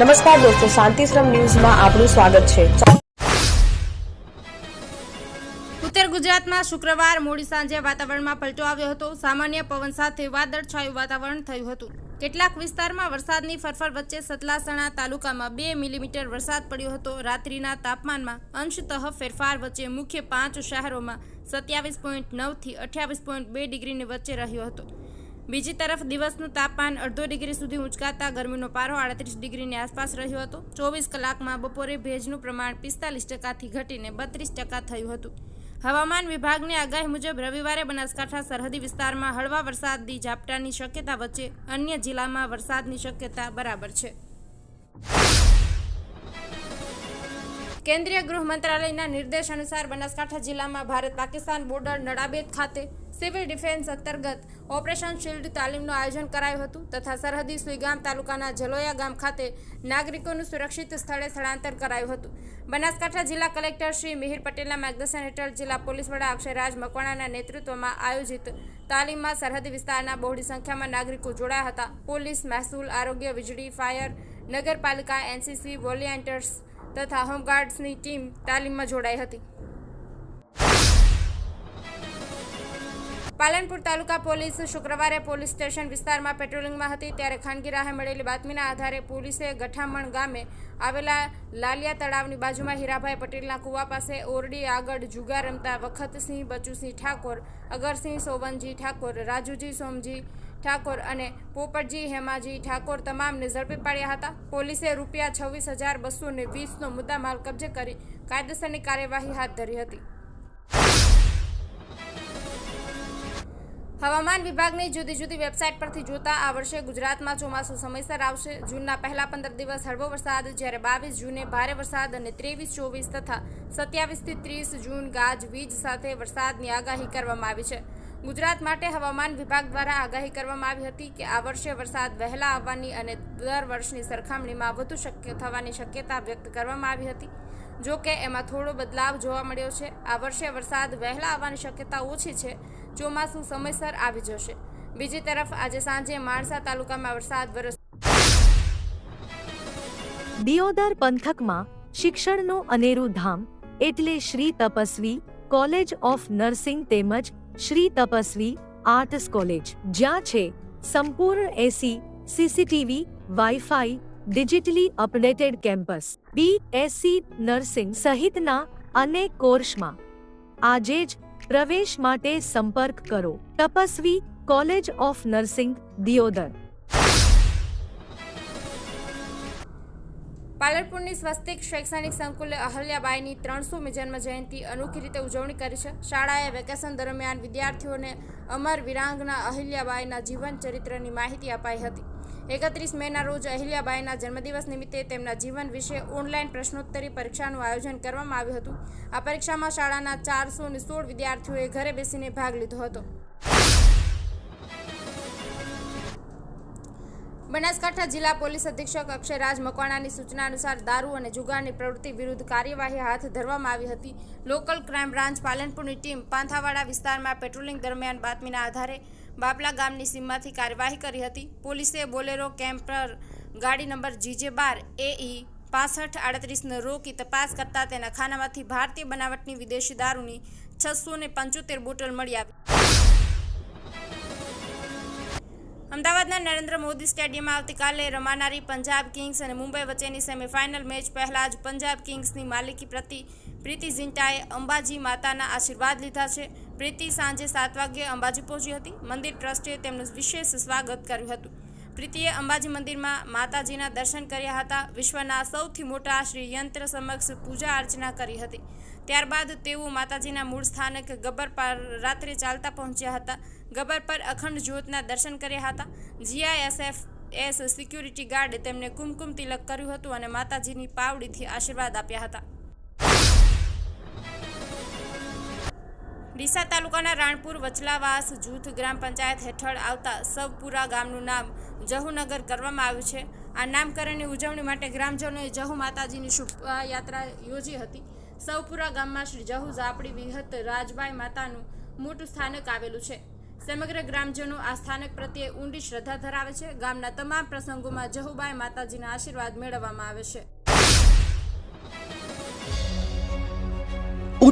નમસ્કાર દોસ્તો શાંતિશ્રમ ન્યૂઝમાં આપનું સ્વાગત છે. ઉત્તર ગુજરાતમાં શુક્રવાર મોડી સાંજે વાતાવરણમાં પલટો આવ્યો હતો. સામાન્ય પવન સાથે વાદળછાયું વાતાવરણ થયું હતું. કેટલાક વિસ્તારમાં વરસાદની ફરફર વચ્ચે સતલાસણા તાલુકામાં બે મિલીમીટર વરસાદ પડ્યો હતો. રાત્રિના તાપમાનમાં અંશતઃ ફેરફાર વચ્ચે મુખ્ય પાંચ શહેરોમાં સત્યાવીસ પોઈન્ટ નવથી અઠ્યાવીસ પોઈન્ટ બે ડિગ્રીની વચ્ચે રહ્યો હતો. બીજી તરફ દિવસનું તાપમાન અડધો ડિગ્રી સુધી ઉંચકાતા ગરમીનો પારો આડત્રીસ ડિગ્રીની આસપાસ રહ્યો હતો. ચોવીસ કલાકમાં બપોરે ભેજનું પ્રમાણ પિસ્તાલીસ ટકાથી ઘટીને બત્રીસ ટકા થયું હતું. હવામાન વિભાગની આગાહી મુજબ રવિવારે બનાસકાંઠા, સરહદી વિસ્તારમાં હળવા વરસાદની ઝાપટાની શક્યતા વચ્ચે અન્ય જિલ્લામાં વરસાદની શક્યતા બરાબર છે. કેન્દ્રીય ગૃહ મંત્રાલયના નિર્દેશ અનુસાર બનાસકાંઠા જિલ્લામાં ભારત પાકિસ્તાન બોર્ડર નડાબેદ ખાતે સિવિલ ડિફેન્સ અંતર્ગત ઓપરેશન શિલ્ડ તાલીમનું આયોજન કરાયું હતું તથા સરહદી સુઈગામ તાલુકાના જલોયા ગામ ખાતે નાગરિકોનું સુરક્ષિત સ્થળે સ્થળાંતર કરાયું હતું. બનાસકાંઠા જિલ્લા કલેક્ટર શ્રી મિહિર પટેલના માર્ગદર્શન હેઠળ જિલ્લા પોલીસ વડા અક્ષયરાજ મકવાણાના નેતૃત્વમાં આયોજિત તાલીમમાં સરહદી વિસ્તારના બહોળી સંખ્યામાં નાગરિકો જોડાયા હતા. પોલીસ, મહેસૂલ આરોગ્ય, વીજળી, ફાયર, નગરપાલિકા, એનસીસી વોલિયન્ટર્સ તથા હોમગાર્ડ્સની ટીમ તાલીમમાં જોડાઈ હતી. પાલનપુર તાલુકા પોલીસ શુક્રવારે પોલીસ સ્ટેશન વિસ્તારમાં પેટ્રોલિંગમાં હતી ત્યારે ખાનગી રાહે મળેલી બાતમીના આધારે પોલીસે ગઠામણ ગામે આવેલા લાલિયા તળાવની બાજુમાં હીરાભાઈ પટેલના કુવા પાસે ઓરડી આગળ જુગાર રમતા વખતસિંહ, બચુસિંહ ઠાકોર, અગરસિંહ સોવનજી ઠાકોર, રાજુજી સોમજી ઠાકોર અને પોપટજી હેમાજી ઠાકોર તમામને ઝડપી પાડ્યા હતા. પોલીસે રૂપિયા છવ્વીસ હજાર બસો ને વીસનો મુદ્દામાલ કબજે કરી કાયદેસરની કાર્યવાહી હાથ ધરી હતી. હવામાન વિભાગની જુદી જુદી વેબસાઇટ પરથી જોતા આ વર્ષે ગુજરાતમાં ચોમાસું સમયસર આવશે. જૂનના પહેલા પંદર દિવસ હળવો વરસાદ, જ્યારે બાવીસ જૂને ભારે વરસાદ અને ત્રેવીસ, ચોવીસ તથા સત્યાવીસથી ત્રીસ જૂન ગાજ વીજ સાથે વરસાદની આગાહી કરવામાં આવી છે. ગુજરાત માટે હવામાન વિભાગ દ્વારા આગાહી કરવામાં આવી હતી કે આ વર્ષે વરસાદ વહેલા આવવાની અને દર વર્ષની સરખામણીમાં વધુ શક્ય થવાની શક્યતા વ્યક્ત કરવામાં આવી હતી. જો કે, એમાં થોડો બદલાવ જોવા મળ્યો છે. આ વર્ષે વરસાદ વહેલા આવવાની શક્યતા ઓછી છે. ચોમાસું સમયસર આવી જશે. બીજી તરફ આજે સાંજે માણસા તાલુકામાં વરસાદ વરસ દિયોદર પંથકમાં શિક્ષણનું અનેરું ધામ એટલે Shri Tapasvi college of nursing તેમજ શ્રી તપસ્વી આર્ટસ કોલેજ, જ્યાં છે સંપૂર્ણ AC CCTV wifi digitally updated campus B Sc nursing સહિતના અનેક કોર્સમાં. આજે જ પ્રવેશ માટે સંપર્ક કરો. Tapasvi, college of nursing, Deodar. પાલનપુરની Swastik શૈક્ષણિક સંકુલે અહલ્યાબાઈની ત્રણસોમી જન્મ જયંતિ અનોખી રીતે ઉજવણી કરી છે. શાળાએ વેકેશન દરમિયાન વિદ્યાર્થીઓને અમર વિરાંગના અહલ્યાબાઈના જીવન ચરિત્રની માહિતી અપાઈ હતી. એકત્રીસ મેના રોજ અહિલ્યાબાઈના જન્મદિવસ નિમિત્તે તેમના જીવન વિશે ઓનલાઈન પ્રશ્નોત્તરી પરીક્ષાનું આયોજન કરવામાં આવ્યું હતું. આ પરીક્ષામાં શાળાના ચારસો સોળ વિદ્યાર્થીઓએ ઘરે બેસીને ભાગ લીધો હતો. બનાસકાંઠા જિલ્લા પોલીસ અધિક્ષક અક્ષયરાજ મકવાણાની સૂચના અનુસાર દારૂ અને જુગારની પ્રવૃત્તિ વિરુદ્ધ કાર્યવાહી હાથ ધરવામાં આવી હતી. લોકલ ક્રાઇમ બ્રાન્ચ પાલનપુરની ટીમ પાંથાવાડા વિસ્તારમાં પેટ્રોલિંગ દરમિયાન બાતમીના આધારે બાપલા ગામની સીમમાંથી કાર્યવાહી કરી હતી. પોલીસે બોલેરો કેમ્પર ગાડી નંબર જીજે બાર એઈ પાસઠ આડત્રીસને રોકી તપાસ કરતા તેના ખાનામાંથી ભારતીય બનાવટની વિદેશી દારૂની છસો ને પંચોતેર બોટલ મળી આવી. અમદાવાદના નરેન્દ્ર મોદી સ્ટેડિયમમાં આવતીકાલે રમાનારી પંજાબ કિંગ્સ અને મુંબઈ વચ્ચેની સેમીફાઇનલ મેચ પહેલા જ પંજાબ કિંગ્સની માલિકી પ્રતિ પ્રીતિ ઝિંટાએ અંબાજી માતાના આશીર્વાદ લીધા છે. પ્રીતિ સાંજે સાત વાગ્યે અંબાજી પહોંચી હતી. મંદિર ટ્રસ્ટે તેમનું વિશેષ સ્વાગત કર્યું હતું. પ્રીતિએ અંબાજી મંદિરમાં માતાજીના દર્શન કર્યા હતા. વિશ્વના સૌથી મોટા શ્રી યંત્ર સમક્ષ પૂજા અર્ચના કરી હતી. ત્યારબાદ તેઓ માતાજીના મૂળ સ્થાનક ગબ્બર પર રાત્રે ચાલતા પહોંચ્યા હતા. ગબ્બર પર અખંડ જ્યોતના દર્શન કર્યા હતા. જીઆઈએસએફ એસ સિક્યુરિટી ગાર્ડે તેમને કુમકુમ તિલક કર્યું હતું અને માતાજીની પાવડીથી આશીર્વાદ આપ્યા હતા. ડીસા તાલુકાના રાણપુર, વચલાવાસ, જૂથ, ગ્રામ પંચાયત હેઠળ આવતા સવપુરા ગામનું નામ જહુનગર કરવામાં આવ્યું છે. આ નામકરણની ઉજવણી માટે ગ્રામજનોએ જહુ માતાજીની શોભાયાત્રા યોજી હતી. સવપુરા ગામમાં શ્રી જહુ ઝાપડી વિહત રાજબાઈ માતાનું મોટું સ્થાનક આવેલું છે. સમગ્ર ગ્રામજનો આ સ્થાનક પ્રત્યે ઊંડી શ્રદ્ધા ધરાવે છે. ગામના તમામ પ્રસંગોમાં જહુબાઈ માતાજીના આશીર્વાદ મેળવવામાં આવે છે.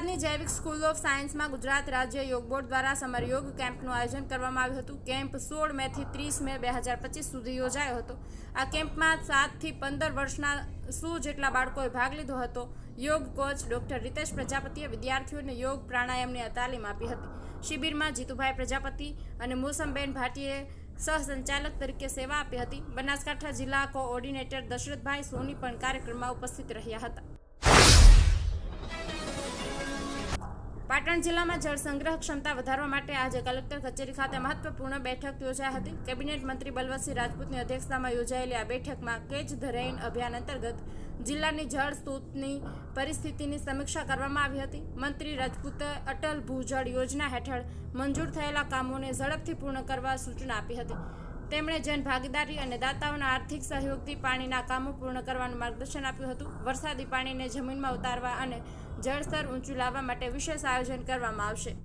થરાદની જૈવિક સ્કૂલ ઓફ સાયન્સમાં ગુજરાત રાજ્ય યોગ બોર્ડ દ્વારા સમર યોગ કેમ્પનું આયોજન કરવામાં આવ્યું હતું. કેમ્પ સોળ મે થી ત્રીસ મે બે હજાર પચીસ સુધી યોજાયો હતો. આ કેમ્પમાં સાતથી પંદર વર્ષના સો જેટલા બાળકોએ ભાગ લીધો હતો. યોગ કોચ ડૉક્ટર રીતેશ પ્રજાપતિએ વિદ્યાર્થીઓને યોગ પ્રાણાયામની તાલીમ આપી હતી. શિબિરમાં જીતુભાઈ પ્રજાપતિ અને મોસમબેન ભાટીએ સહસંચાલક તરીકે સેવા આપી હતી. બનાસકાંઠા જિલ્લા કોઓર્ડિનેટર દશરથભાઈ સોની પણ કાર્યક્રમમાં ઉપસ્થિત રહ્યા હતા. પાટણ જિલ્લામાં જળ સંગ્રહ ક્ષમતા વધારવા માટે આજે કલેક્ટર કચેરી ખાતે મહત્વપૂર્ણ બેઠક યોજાઈ હતી. કેબિનેટ મંત્રી બલવતસિંહ રાજપૂતની અધ્યક્ષતામાં યોજાયેલી આ બેઠકમાં કેચ ધ રેઇન અભિયાન અંતર્ગત જિલ્લાની જળ સ્ત્રોતની પરિસ્થિતિની સમીક્ષા કરવામાં આવી હતી. મંત્રી રાજપૂતે અટલ ભૂજળ યોજના હેઠળ મંજૂર થયેલા કામોને ઝડપથી પૂર્ણ કરવા સૂચના આપી હતી. તેમણે જન ભાગીદારી અને દાતાઓના આર્થિક સહયોગથી પાણીના કામો પૂર્ણ કરવાનું માર્ગદર્શન આપ્યું હતું. વરસાદી પાણીને જમીનમાં ઉતારવા અને જળસ્તર ઊંચું લાવવા માટે વિશેષ આયોજન કરવામાં આવશે.